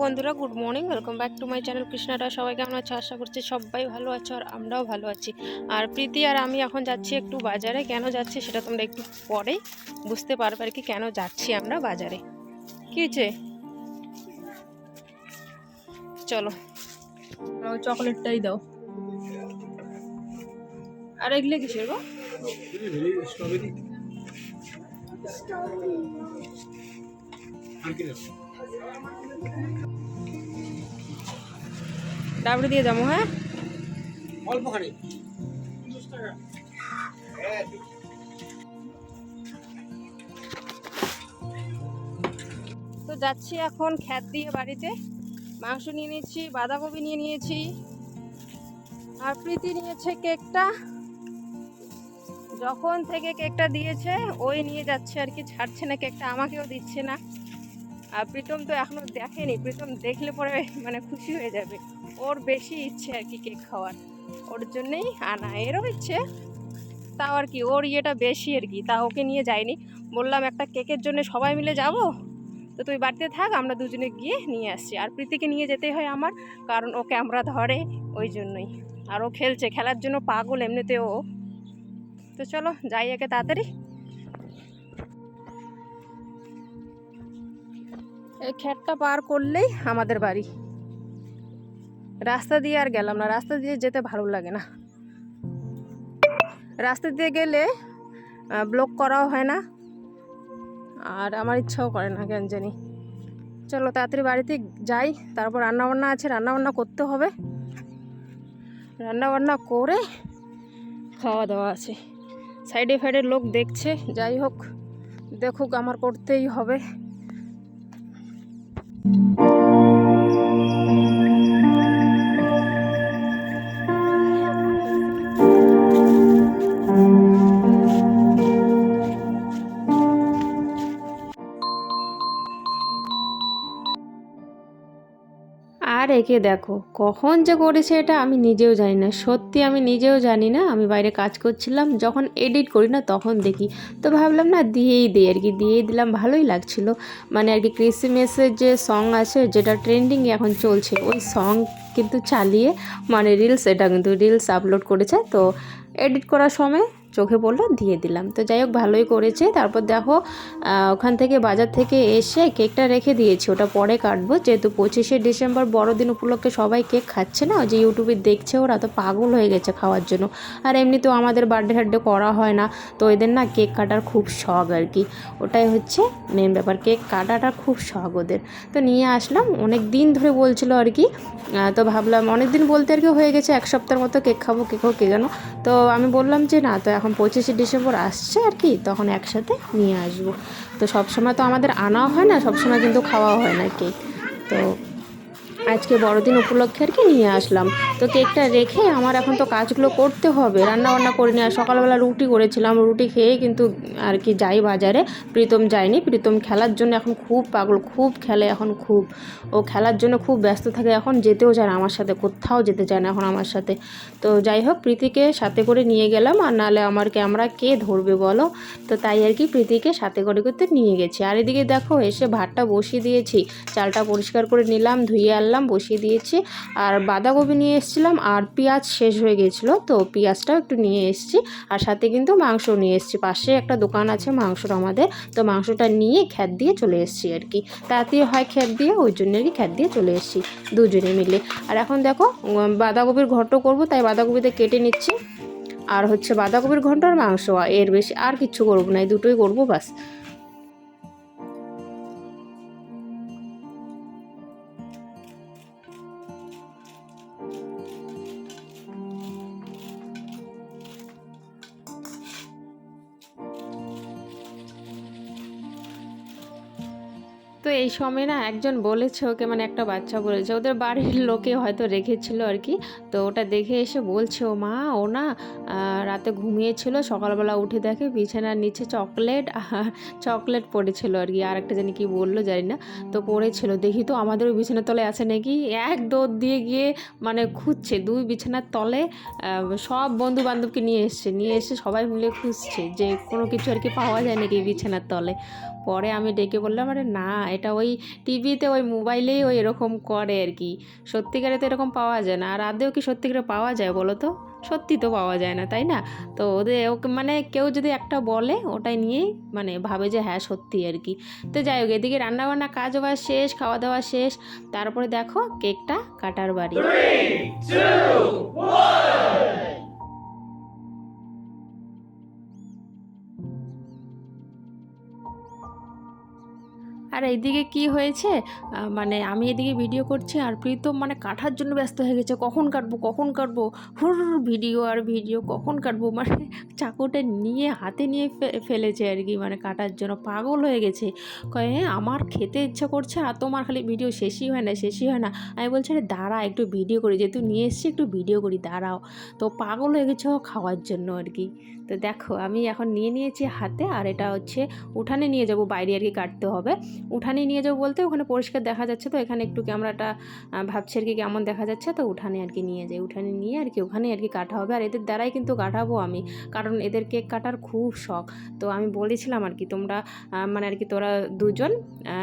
বন্ধুরা good morning welcome back to my channel কৃষ্ণারা সবাই কেমন আছো? আশা করছি সবাই ভালো আছো আর আমরাও ভালো আছি। আর প্রীতি আর আমি এখন যাচ্ছি একটু বাজারে। কেন যাচ্ছি সেটা তোমরা একটু পরেই বুঝতে পারবে আর কি কেন যাচ্ছি আমরা বাজারে। কী হয়েছে? চলো। ওই চকলেটটাই দাও। আর এগুলো কিসের গো? স্ট্রবেরি ডাবড়ি দিয়ে যাব হ্যাঁ? অল্পখানি। তো যাচ্ছি এখন খ্যাত দিয়ে বাড়িতে। মাংস নিয়ে নিয়েছি বাঁধাকপি নিয়ে নিয়েছি আর প্রীতি নিয়েছে কেকটা। যখন থেকে কেকটা দিয়েছে ওই নিয়ে যাচ্ছে আর কি ছাড়ছে না কেকটা আমাকেও দিচ্ছে না। আর প্রীতম তো এখনও দেখেনি। প্রীতম দেখলে পরে মানে খুশি হয়ে যাবে। ওর বেশি ইচ্ছে আর কি কেক খাওয়ার। ওর জন্যেই আনা এরও ইচ্ছে। তাও আর কি, ওর ইয়েটা বেশি আর কি। তা ওকে নিয়ে যায়নি বললাম, একটা কেকের জন্য সবাই মিলে যাব? তো তুই বাড়িতে থাক, আমরা দুজনে গিয়ে নিয়ে আসছি। আর প্রীতিকে নিয়ে যেতে হয় আমার, কারণ ও ক্যামেরা ধরে ওই জন্যই। আর ও খেলছে, খেলার জন্য পাগল এমনিতে ও। তো চলো, যাই একে তাড়াতাড়ি। এই খ্যাটটা পার করলেই আমাদের বাড়ি। রাস্তা দিয়ে আর গেলাম না, রাস্তা দিয়ে যেতে ভালো লাগে না। রাস্তা দিয়ে গেলে ব্লক করাও হয় না। আর আমার ইচ্ছাও করে না, কেন জানি। চলো তাড়াতাড়ি বাড়িতে যাই, তারপর রান্নাবান্না আছে, রান্নাবান্না করতে হবে। রান্নাবান্না করে খাওয়া দাওয়া আছে। সাইডে ফাইডে লোক দেখছে, যাই হোক, দেখুক আমার করতেই হবে। Thank you. আর একে দেখো। কখন যে করেছে এটা আমি নিজেও জানি না। সত্যি আমি নিজেও জানি না। আমি বাইরে কাজ করছিলাম, যখন এডিট করি না তখন দেখি। তো ভাবলাম না দিয়েই দিই আর কি। দিয়েই দিলাম, ভালোই লাগছিল। মানে আর কি ক্রিসমাসের যে সং আছে, যেটা ট্রেন্ডিং এখন চলছে, ওই সং কিন্তু চালিয়ে মানে রিলস এটা কিন্তু রিলস আপলোড করেছে। তো এডিট করার সময় চোখে পড়ল, দিয়ে দিলাম। তো যাই হোক, ভালোই করেছে। তারপর দেখো ওখান থেকে বাজার থেকে এসে কেকটা রেখে দিয়েছি। ওটা পরে কাটবো। যেহেতু পঁচিশে ডিসেম্বর বড়দিন উপলক্ষে সবাই কেক খাচ্ছে না যে ইউটিউবে দেখছে ওরা, তো পাগল হয়ে গেছে খাওয়ার জন্য। আর এমনিতেও আমাদের বার্থডে হার্থডে করা হয় না, তো এদের না কেক কাটার খুব শখ আর কি। ওটাই হচ্ছে মেন ব্যাপার, কেক কাটাটা খুব শখ ওদের। তো নিয়ে আসলাম। অনেক দিন ধরে বলছিল আর কি তো ভাবলাম অনেক দিন বলতে আর কি হয়ে গেছে, এক সপ্তাহের মতো কেক খাব, কেক হোক, কে জানো। তো আমি বললাম যে, না, তো এখন পঁচিশে ডিসেম্বর আসছে আর কি, তখন একসাথে নিয়ে আসব। তো সবসময় তো আমাদের আনাও হয় না, সবসময় কিন্তু খাওয়া হয় না কেক। তো আজকে বড়দিন উপলক্ষে আর কি নিয়ে আসলাম। তো কেকটা রেখে আমার এখন তো কাজগুলো করতে হবে। রান্না বান্না করে নিয়ে সকালবেলা রুটি করেছিলাম। রুটি খেয়ে কিন্তু আর কি যাই বাজারে। প্রীতম যায়নি। প্রীতম খেলার জন্য এখন খুব পাগল, খুব খেলে এখন খুব। ও খেলার জন্য খুব ব্যস্ত থাকে। এখন যেতেও চায় না আমার সাথে, কোথাও যেতে চায় না এখন আমার সাথে। তো যাই হোক, প্রীতিকে সাথে করে নিয়ে গেলাম। আর নাহলে আমার ক্যামেরা কে ধরবে বলো? তো তাই আর কি প্রীতিকে সাথে করে করতে নিয়ে গেছি। আর এদিকে দেখো, এসে ভাতটা বসিয়ে দিয়েছি। চালটা পরিষ্কার করে নিলাম, ধুয়ে আনলাম। বসিয়ে দিয়েছি। আর বাঁধাকপি নিয়ে এসেছিলাম আর পেঁয়াজ শেষ হয়ে গেছিল, তো পেঁয়াজটাও একটু নিয়ে এসেছি। আর সাথে কিন্তু মাংস নিয়ে এসেছি। পাশে একটা দোকান আছে মাংসর আমাদের, তো মাংসটা নিয়ে খ্যাত দিয়ে চলে এসেছি আর কি। তাড়াতাড়ি হয় খ্যাত দিয়ে, ওই জন্য আর কি খ্যাত দিয়ে চলে এসেছি দুজনে মিলে। আর এখন দেখো বাঁধাকপির ঘন্ট করব, তাই বাঁধাকপিতে কেটে নিচ্ছি। আর হচ্ছে বাঁধাকপির ঘন্ট আর মাংস, এর বেশি আর কিচ্ছু করব না, এই দুটোই করব বাস। তো এই সময় না একজন বলেছে ওকে মানে একটা বাচ্চা বলেছে, ওদের বাড়ির লোকে হয়তো রেখেছিল আর কি। তো ওটা দেখে এসে বলছে, ও মা, ও না রাতে ঘুমিয়েছিল, সকালবেলা উঠে দেখে বিছানার নিচে চকলেট, আর চকলেট পড়েছিল আর কি, আর একটা জানি কি বলল জানি না, তো পড়েছিল। দেখি তো আমাদের ওই বিছানার তলে আছে নাকি, এক দৌড় দিয়ে গিয়ে মানে খুঁজছে, দুই বিছানার তলে সব বন্ধু বান্ধবকে নিয়ে এসছে, নিয়ে এসে সবাই মিলে খুঁজছে যে কোনো কিছু আর কি পাওয়া যায় নাকি বিছানার তলে। পরে আমি ডেকে বললাম, আরে না, এটা ওই টিভিতে ওই মোবাইলেই ওই এরকম করে আর কি। সত্যিকারে তো এরকম পাওয়া যায় না। আর আদেও কি সত্যিকারে পাওয়া যায় বলো তো? সত্যি তো পাওয়া যায় না, তাই না? তো ওদের ওকে মানে কেউ যদি একটা বলে ওটাই নিয়েই মানে ভাবে যে হ্যাঁ সত্যি আর কি। তো যাই হোক, এদিকে রান্নাবান্না কাজ বাজ শেষ খাওয়া দাওয়া শেষ। তারপরে দেখো কেকটা কাটার বাড়ি। আর এইদিকে কি হয়েছে? মানে আমি এদিকে ভিডিও করছি আর প্রীতম মানে কাটার জন্য ব্যস্ত হয়ে গেছে। কখন কাটবো? কখন কাটবো? হুর ভিডিও আর ভিডিও কখন কাটবো? মানে চাকুটা নিয়ে হাতে নিয়ে ফেলেছে আর কি। মানে কাটার জন্য পাগল হয়ে গেছে। কয়ে "হ্যাঁ, আমার খেতে ইচ্ছা করছে আর তোমার খালি ভিডিও শেষই হয় না শেষই হয় না। আমি বলছি আরে দাঁড়া একটু ভিডিও করি। যেহেতু নিয়ে এসছি একটু ভিডিও করি দাঁড়াও। তো পাগল হয়ে গেছে খাওয়ার জন্য আর কি। তো দেখো আমি এখন নিয়ে নিয়েছি হাতে আর এটা হচ্ছে উঠানে নিয়ে যাব। বাইরে আর কি কাটতে হবে। উঠানে নিয়ে যাব বলতে ওখানে পরিষ্কার দেখা যাচ্ছে তো, এখানে একটু ক্যামেরাটা ভাবছি আর কি কেমন দেখা যাচ্ছে, তো উঠানে আর কি নিয়ে যাই, উঠানে নিয়ে আর কি ওখানে আর কি কাটা হবে। আর এদের দ্বারাই কিন্তু কাটাবো আমি, কারণ এদের কেক কাটার খুব শখ। তো আমি বলেছিলাম আর কি, তোমরা মানে আর কি তোরা দুজন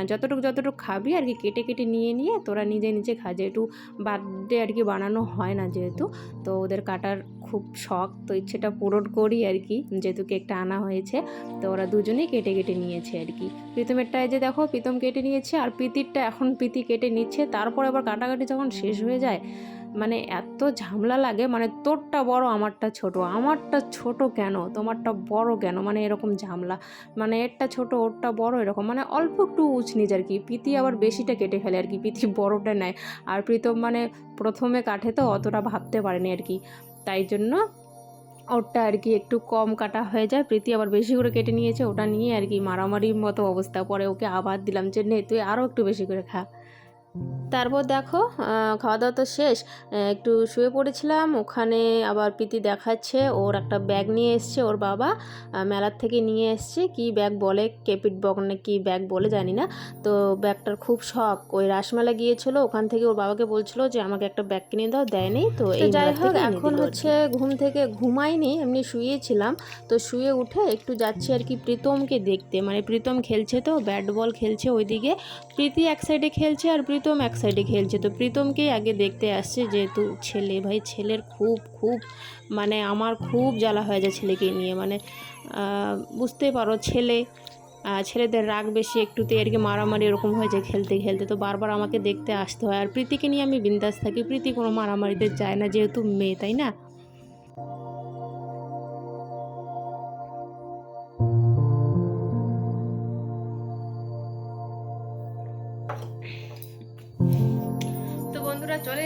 যতটুকু যতটুকু খাবি আর কি কেটে কেটে নিয়ে নিয়ে তোরা নিজে নিজে খা যেহেতু বার্থডে আর কি বানানো হয় না যেহেতু, তো ওদের কাটার খুব শখ, তো ইচ্ছেটা পূরণ করি আর কি। যেহেতু কেকটা আনা হয়েছে, তো ওরা দুজনেই কেটে কেটে নিয়েছে আর কি। প্রীতমেরটা যে দেখো, প্রীতম কেটে নিয়েছে আর প্রীতিরটা এখন প্রীতি কেটে নিচ্ছে, তারপর আবার কাটাকাটি যখন শেষ হয়ে যায় মানে এত ঝামেলা লাগে মানে তোরটা বড়, আমারটা ছোট। আমারটা ছোট কেন? তোমারটা বড় কেন? মানে এরকম ঝামলা। মানে এরটা ছোট, ওরটা বড়, এরকম। মানে অল্প একটু উঁচ নিচ আর কি। প্রীতি আবার বেশিটা কেটে ফেলে আর কি, প্রীতি বড়টা নেয়। আর প্রীতম মানে প্রথমে কাঠে তো, অতটা ভাবতে পারেনি আর কি। তাই জন্য ওরটা আর কি একটু কম কাটা হয়ে যায়। প্রীতি আবার বেশি করে কেটে নিয়েছে, ওটা নিয়ে আর কি মারামারির মতো অবস্থা। পরে ওকে আবার দিলাম যে, নে, তুই আরও একটু বেশি করে খা। তারপর দেখো খাওয়া দাওয়া তো শেষ। একটু শুয়ে পড়েছিলাম ওখানে আবার প্রীতি দেখাচ্ছে ওর একটা ব্যাগ নিয়ে এসছে ওর বাবা মেলার থেকে নিয়ে এসছে। কি ব্যাগ বলে? কেপিট বক না কি ব্যাগ বলে জানি না। তো ব্যাগটার খুব শখ। ওই রাসমেলা গিয়েছিল ওখান থেকে ওর বাবাকে বলছিল যে আমাকে একটা ব্যাগ কিনে দাও দেয়নি তো যাই হোক এখন হচ্ছে ঘুম থেকে ঘুমাইনি এমনি শুয়েছিলাম। তো শুয়ে উঠে একটু যাচ্ছি আর কি প্রীতমকে দেখতে। মানে প্রীতম খেলছে তো ব্যাট বল খেলছে ওইদিকে। প্রীতি এক সাইডে খেলছে আর প্রীতম এক সাইডে খেলছে। তো প্রীতমকেই আগে দেখতে আসছে যেহেতু ছেলে। ভাই, ছেলের খুব খুব মানে আমার খুব জ্বালা হয়ে যায় ছেলেকে নিয়ে। মানে বুঝতে পারো ছেলে ছেলেদের রাগ বেশি, একটুতে আর কি মারামারি এরকম হয়ে যায় খেলতে খেলতে। তো বারবার আমাকে দেখতে আসতে হয়। আর প্রীতিকে নিয়ে আমি বিন্দাস থাকি। প্রীতি কোনো মারামারিতে যায় না, যেহেতু মেয়ে, তাই না?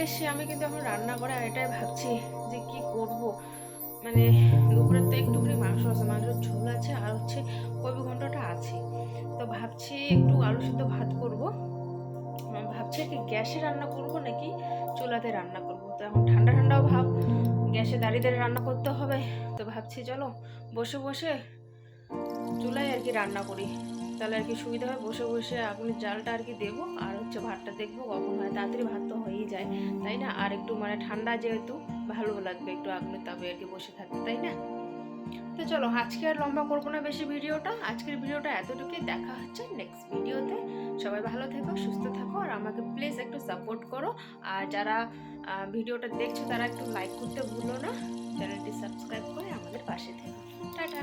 এসেছি আমি কিন্তু এখন রান্না করে এটাই ভাবছি যে কি করব। মানে দুপুরের তো একটুখানি মাংস আছে, মাংসের ঝোল আছে, আর হচ্ছে কবি ঘন্টটা আছে। তো ভাবছি একটু আলু সিদ্ধ ভাত করব। ভাবছি কি গ্যাসে রান্না করব নাকি চুলাতে রান্না করব। তো এখন ঠান্ডা ঠান্ডাও ভাব, গ্যাসে দাঁড়িয়ে দাঁড়িয়ে রান্না করতে হবে। তো ভাবছি চলো বসে বসে চুলায় আর কি রান্না করি। তাহলে আর কি সুবিধা হয়? বসে বসে আগুনের জালটা আর কি দেবো, আর হচ্ছে ভাতটা দেখব কখন হয়। তাড়াতাড়ি ভাত তো হয়েই যায়, তাই না? আর একটু মানে ঠান্ডা যেহেতু, ভালো লাগবে একটু আগুনের তাপে আর কি বসে থাকতে, তাই না? তো চলো, আজকে আর লম্বা করব না বেশি ভিডিওটা। আজকের ভিডিওটা এতটুকুই, দেখা হচ্ছে নেক্সট ভিডিওতে। সবাই ভালো থেকো, সুস্থ থাকো, আর আমাকে প্লিজ একটু সাপোর্ট করো। আর যারা ভিডিওটা দেখছ, তারা একটু লাইক করতে ভুলো না। চ্যানেলটি সাবস্ক্রাইব করে আমাদের পাশে থেকো। টাটা!